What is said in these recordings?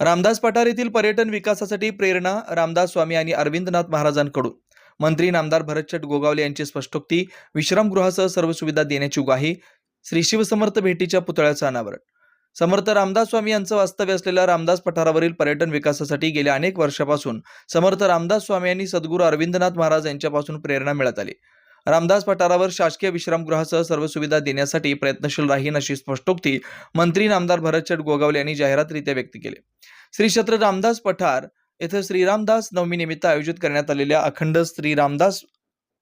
रामदास पठार येथील पर्यटन विकासासाठी प्रेरणा रामदास स्वामी आणि अरविंदनाथ महाराजांकडून. मंत्री नामदार भरतचट गोगावले यांची स्पष्टोक्ती विश्रामगृहासह सर्व सुविधा देण्याची ग्वाही श्री शिवसमर्थ भेटीच्या पुतळ्याचं अनावरण. समर्थ रामदास स्वामी यांचं वास्तव्य असलेल्या रामदास पठारावरील पर्यटन विकासासाठी गेल्या अनेक वर्षापासून समर्थ रामदास स्वामी यांनी सद्गुरू अरविंदनाथ महाराज यांच्यापासून प्रेरणा मिळत आली. रामदास पठारावर शासकीय विश्रामगृहासह सर्व सुविधा देण्यासाठी प्रयत्नशील राहीन अशी स्पष्टोक्ती मंत्री नामदार भरतचट गोगावले यांनी जाहिरातरित्या व्यक्त केली. श्री क्षेत्र रामदास पठार येथे श्रीरामदास नवमीनिमित्त आयोजित करण्यात आलेल्या अखंड श्री रामदास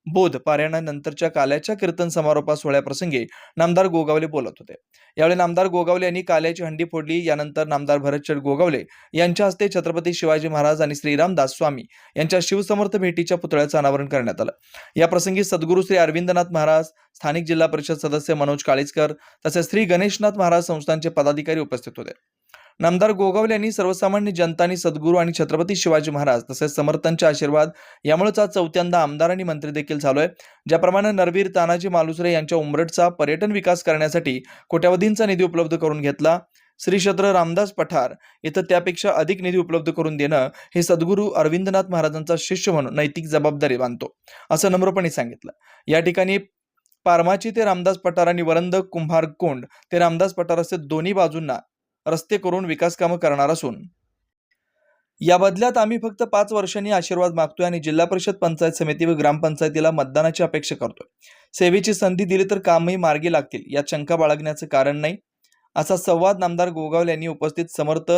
बोध पारायणानंतरच्या काल्याच्या कीर्तन समारोपा सोहळ्याप्रसंगी नामदार गोगावले बोलत होते. यावेळी नामदार गोगावले यांनी काल्याची हंडी फोडली यानंतर नामदार भरतचंद गोगावले यांच्या हस्ते छत्रपती शिवाजी महाराज आणि श्री रामदास स्वामी यांच्या शिवसमर्थ भेटीच्या पुतळ्याचं अनावरण करण्यात आलं. या प्रसंगी सद्गुरू श्री अरविंदनाथ महाराज स्थानिक जिल्हा परिषद सदस्य मनोज काळीजकर तसेच श्री गणेशनाथ महाराज संस्थांचे पदाधिकारी उपस्थित होते. नामदार गोगावले यांनी सर्वसामान्य जनतानी सद्गुरू आणि छत्रपती शिवाजी महाराज तसेच समर्थांचे आशीर्वाद यामुळेच आज चौथ्यांदा आमदार आणि मंत्री देखील झालोय ज्याप्रमाणे नरवीर तानाजी मालुसरे यांच्या उमरटचा पर्यटन विकास करण्यासाठी कोट्यावधींचा निधी उपलब्ध करून घेतला. श्री क्षेत्र रामदास पठार इथं त्यापेक्षा अधिक निधी उपलब्ध करून देणं हे सद्गुरू अरविंदनाथ महाराजांचा शिष्य म्हणून नैतिक जबाबदारी बांधतो असं नम्रपणे सांगितलं. या ठिकाणी पारमाची ते रामदास पठार आणि वरंद कुंभार कोंड ते रामदास पठार असे दोन्ही बाजूंना रस्ते करून विकासकामं करणार असून. या बदल्यात आम्ही फक्त पाच वर्षांनी आशीर्वाद मागतोय आणि जिल्हा परिषद पंचायत समिती व ग्रामपंचायतीला मतदानाची अपेक्षा करतोय. सेवेची संधी दिली तर कामही मार्गी लागतील यात शंका बाळगण्याचं कारण नाही असा संवाद नामदार गोगावले यांनी उपस्थित समर्थ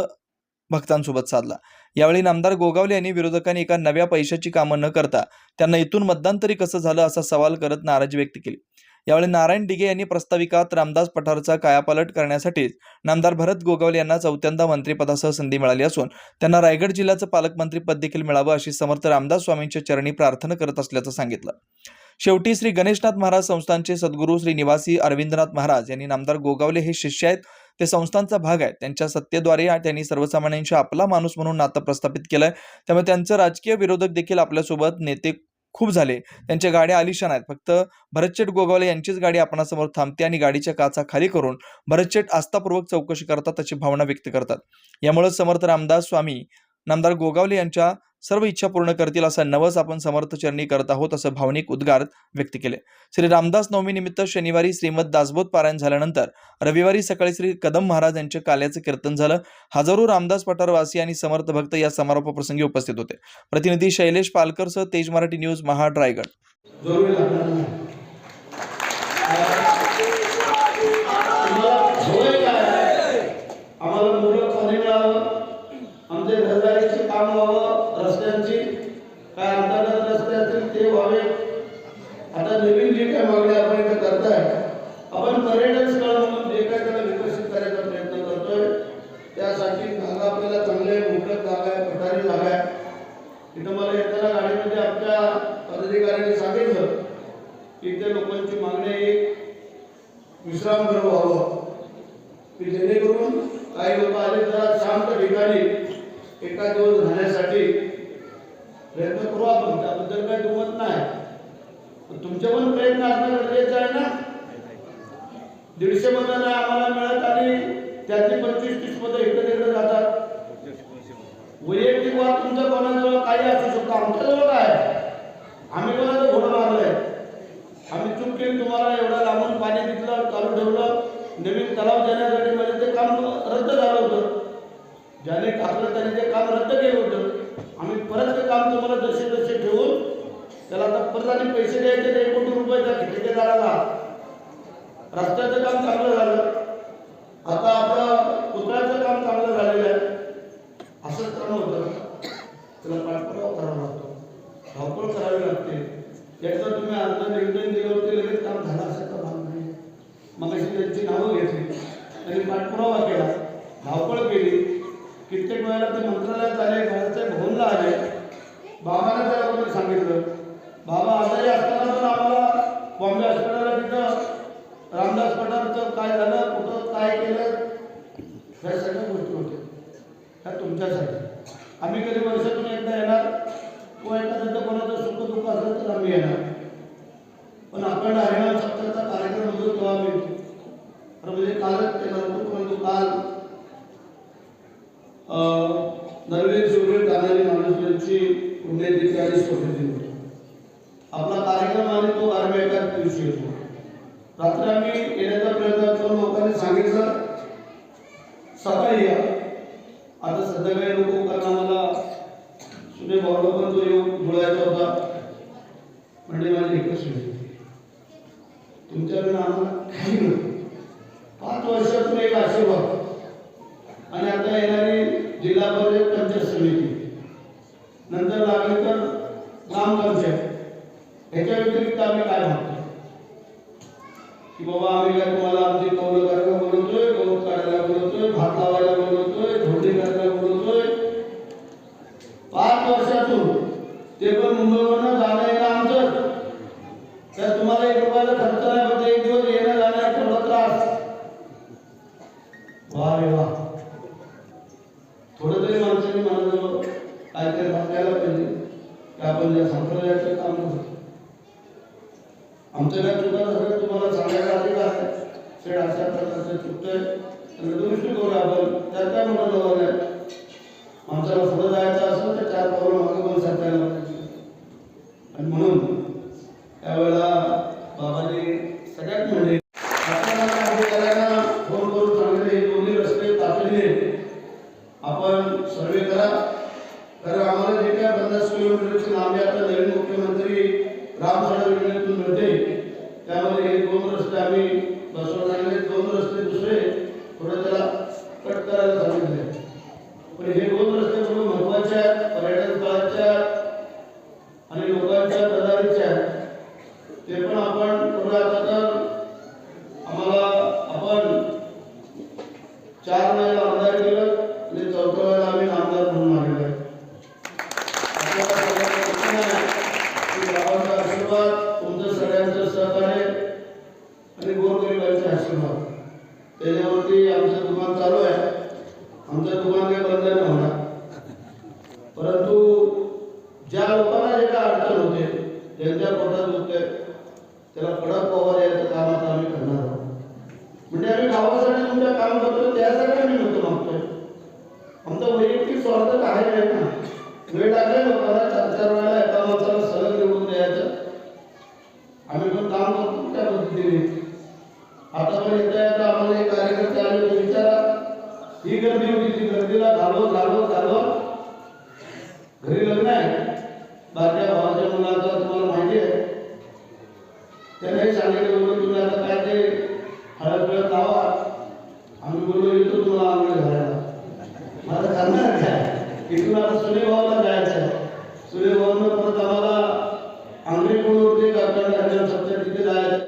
भक्तांसोबत साधला. यावेळी नामदार गोगावले यांनी विरोधकांनी एका नव्या पैशाची कामं न करता त्यांना इथून मतदान तरी कसं झालं असा सवाल करत नाराजी व्यक्त केली. यावेळी नारायण डिगे यांनी प्रस्ताविकात रामदास पठारचा कायापालट करण्यासाठीच नामदार भरत गोगावले यांना चौथ्यांदा मंत्रिपदासह संधी मिळाली असून त्यांना रायगड जिल्ह्याचं पालकमंत्रीपद देखील मिळावं अशी समर्थ रामदास स्वामींच्या चरणी प्रार्थना करत असल्याचं सांगितलं. शेवटी श्री गणेशनाथ महाराज संस्थानचे सद्गुरू श्री निवासी अरविंदनाथ महाराज यांनी नामदार गोगावले हे शिष्य आहेत. ते संस्थांचा भाग आहेत. त्यांच्या सत्तेद्वारे त्यांनी सर्वसामान्यांशी आपला माणूस म्हणून नातं प्रस्थापित केलंय. त्यामुळे त्यांचं राजकीय विरोधक देखील आपल्यासोबत नेते खूप झाले. त्यांच्या गाड्या आलिशान आहेत. फक्त भरतचेट गोगावले यांचीच गाडी आपणासमोर थांबते आणि गाडीच्या काचा खाली करून भरतचेट आस्थापूर्वक चौकशी करतात अशी भावना व्यक्त करतात. यामुळे समर्थ रामदास स्वामी नामदार गोगावले यांच्या सर्व इच्छा पूर्ण करतील असा नवस आपण समर्थ चरणी करत आहोत असं भावनिक उद्गार व्यक्त केले. श्री रामदास नवमी निमित्त शनिवारी श्रीमद दासबोध पारायण झाल्यानंतर रविवारी सकाळी श्री कदम महाराज यांच्या काल्याचं कीर्तन झालं. हजारो रामदास पठारवासी आणि समर्थ भक्त या समारोपाप्रसंगी उपस्थित होते. प्रतिनिधी शैलेश पालकरसह तेज मराठी न्यूज महाड रायगड आम्हाला मुलं खाली मिळावं. आमच्या रहदारीची काम व्हावं. रस्त्यांची काय अंतर्गत रस्ते असतील ते व्हावे. आता नवीन जे काय मागणी आपण इथं करताय आपण पर्यटन स्थळ म्हणून जे काय त्याला विकसित करायचा प्रयत्न करतोय त्यासाठी जागा आपल्याला चांगले मोठं जागा आहे पठारी जागा आहे. इथं मला येताना गाडीमध्ये आमच्या पदाधिकाऱ्यांनी सांगितलं की त्या लोकांची मागणी आहे विश्रामगृह व्हावं. की जेणेकरून काही लोक आले तर शांत ठिकाणी एका दिवस राहण्यासाठी प्रयत्न करू आपण. त्याबद्दल काही दुमत नाही. पण तुमचे पण प्रयत्न असणं गरजेचं आहे ना? दीडशे मतं नाही आम्हाला मिळत आणि त्यातली पंचवीस तीस मतं इकडे तिकडे जातात वैयक्तिक वाद तुमचं कोणाजवळ काही असू शकतो. आमच्याजवळ काय? आम्ही कोणाचं घोडं मारलंय आम्ही चूक केली तुम्हाला एवढं लांबून पाणी तिथलं चालू ठेवलं. नवीन तलाव देण्यासाठी म्हणजे ते काम रद्द झालं होतं. ज्याने टाकलं त्याने ते काम रद्द केलं होतं. आम्ही परत ते काम तुम्हाला जसे तसे ठेवून त्याला आता परत आणि पैसे द्यायचे एक कोटी त्या ठेकेदाराला रस्त्याचं काम चांगलं झालं. आता आपलं पुतळ्याचं काम चांगलं झालेलं आहे. असंच काम होतं. त्याला पाठपुरावा करावा लागतो. धावपळ करावी लागते. एकदा तुम्ही अर्ज निर्णय दिले होते लगेच काम झालं असं का भाग नाही. मग अशी त्यांची नावं घेतली. त्यांनी पाठपुरावा केला. धावपळ केली. वेळेला ते मंत्रालयात आले घराचे भवनला आले. बाबाने त्याबद्दल सांगितलं. बाबा आजारी असताना पण आम्हाला बॉम्बे हॉस्पिटलला तिथं रामदास पठारचं काय झालं कुठं काय केलं ह्या सगळ्या गोष्टी होत्या. ह्या तुमच्यासाठी. आम्ही कधी वर्षातून एकदा येणार किंवा एकदा तर कोणाचं सुख दुःख असेल तर आम्ही येणार. पण आपण हरिनाम सप्ताहाचा कार्यक्रम होतो तेव्हा मिळतो म्हणजे कालच ते करतो परंतु काल अं, दिवशी पुण्यतिथी आणि स्मृती होतो आपला कार्यक्रम आणि तो कार्यक्रम एकाच दिवशी होतो. रात्री आम्ही येण्याचा प्रयत्न करून लोकांनी सांगितलं सकाळी या. आता संध्याकाळी लोक कारण आम्हाला सुने बॉर्डर पण तो योग बोलायचा होता. म्हणजे माझी एकच तुमच्याकडे आम्हाला काही नव्हतं पाच वर्षातून एक आशीर्वाद आणि आता येणारी जिल्हा परिषद पंचायत समिती नंतर लागले तर ग्रामपंचायत ह्याच्या व्यतिरिक्त आम्ही काय म्हणतो की बाबा आम्ही काय तुम्हाला आमची कौल करायला बोलवतोय गवत काढायला बोलवतोय भात लावायला बोलवतोय धोंडी करायला बोलवतोय पाच वर्षातून ते पण मुंबईवरनं जाणं येणं आमचं. तर तुम्हाला एक रुपयाला खर्च नाही फक्त एक दिवस येणं जाणं थोडा त्रास वा रे वा. थोडं तरी माणसाने मनाजवळ काहीतरी भागायला पाहिजे. की आपण ज्या संप्रदायाचं काम करतो आमचं काय चुका सगळं तुम्हाला सांगायला अधिकार आहे शेड अशा प्रकारचं चुकतंय तर दुरुस्ती करूया आपण. त्यात काय मोठं जवळ आहे? माणसाला पुढे जायचं असेल तर चार पावलं मागे पण सरकायला पाहिजे आणि म्हणून त्यावेळेला बाबाजी सगळ्यात म्हणजे आपल्याला अधिकाऱ्यांना फोन करून सांगितले हे दोन्ही रस्ते तातडीने आपण सर्वे करा. कारण आम्हाला जे काय पन्नास किलोमीटरची लांबी आता नवीन मुख्यमंत्री राम योजनेतून मिळते. त्यामध्ये हे दोन रस्ते आम्ही बसवून आणले. दोन रस्ते दुसरे थोडं त्याला कट करायला सांगितले. पण हे दोन रस्ते थोडे महत्त्वाचे आहेत पर्यटन स्थळाचे आहेत आणि लोकांच्या तदारीचे आहेत ते पण आपण थोडं आता तर आम्हाला आपण चार वेळेला आमदार केलं आणि चौथ्या वेळेला आम्ही आमदार म्हणून आलेलो आहे आपल्याला सगळ्यांना माहिती आहे की बाबांचा आशीर्वाद तुमचं सगळ्यांचं सहकार्य आणि गोरगरिबांचे आशीर्वाद त्याच्यावरती आमचं दुकान चालू आहे आमचं दुकान काही बंद नाही होणार परंतु ज्या लोकांना जे काय अडचण होते? ज्यांच्या पोटात होते. त्याला कडक पवार यायचं काम आता आम्ही करणार आहोत. म्हणजे आम्ही गावासाठी तुमच्या काम करतो त्यासाठी आम्ही होतो मागतोय. आमचा वैयक्तिक स्वार्थ काही नाही ना. वेळ लागला लोकांना चार चार वेळा एका माणसाला सलग निवडून द्यायचं. आम्ही पण काम करतो त्या पद्धतीने. आता पण येता येता आम्हाला एक कार्यकर्ते आले होते विचारा. ही गर्दी होती ती गर्दीला घालवत घालवत घालवत. घरी लग्न आहे. त्याने सांगितलं तुम्ही आता काय ते हळद बिळद लावा आम्ही बोललो येतो तुम्हाला आंघोळ घालायला. माझं करणार काय? इथून आता सुने भावाला जायचं आहे. सुने भावानं परत आम्हाला आंबेकोण ते काकडा सब्जेक्ट तिथे जायचं.